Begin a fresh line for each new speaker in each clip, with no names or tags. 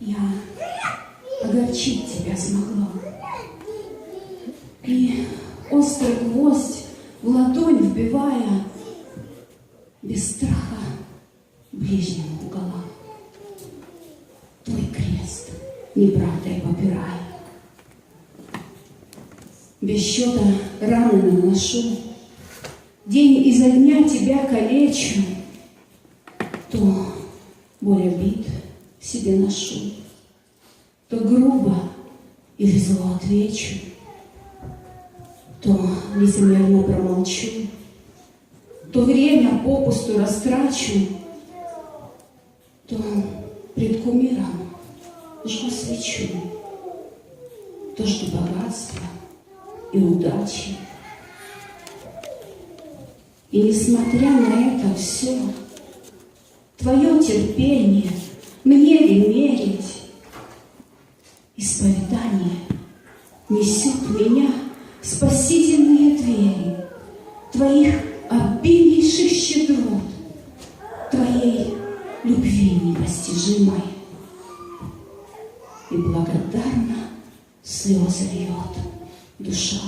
Я огорчить тебя смогла. И острый гвоздь в ладонь вбивая, без страха ближнему угола. Твой крест неправдой попирая. Без счета раны наношу, День изо дня тебя калечу, То боль обид себе ношу, То грубо или зло отвечу, То лицемерно промолчу, То время попусту растрачу, То пред кумиром жгу свечу, То жду богатства и удачи. И несмотря на это все, Твое терпение мне ли мерить? Исповедание несет меня в спасительные двери Твоих обильнейших щедрот, Твоей любви непостижимой. И благодарно слезы льет душа.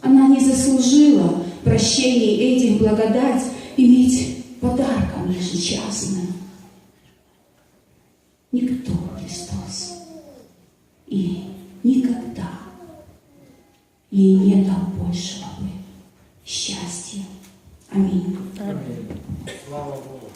Она не заслужила прощений этих благодать иметь подарком ежечасным никто Христос. И никогда ей не дал большего бы счастья. Аминь. Аминь. Слава Богу.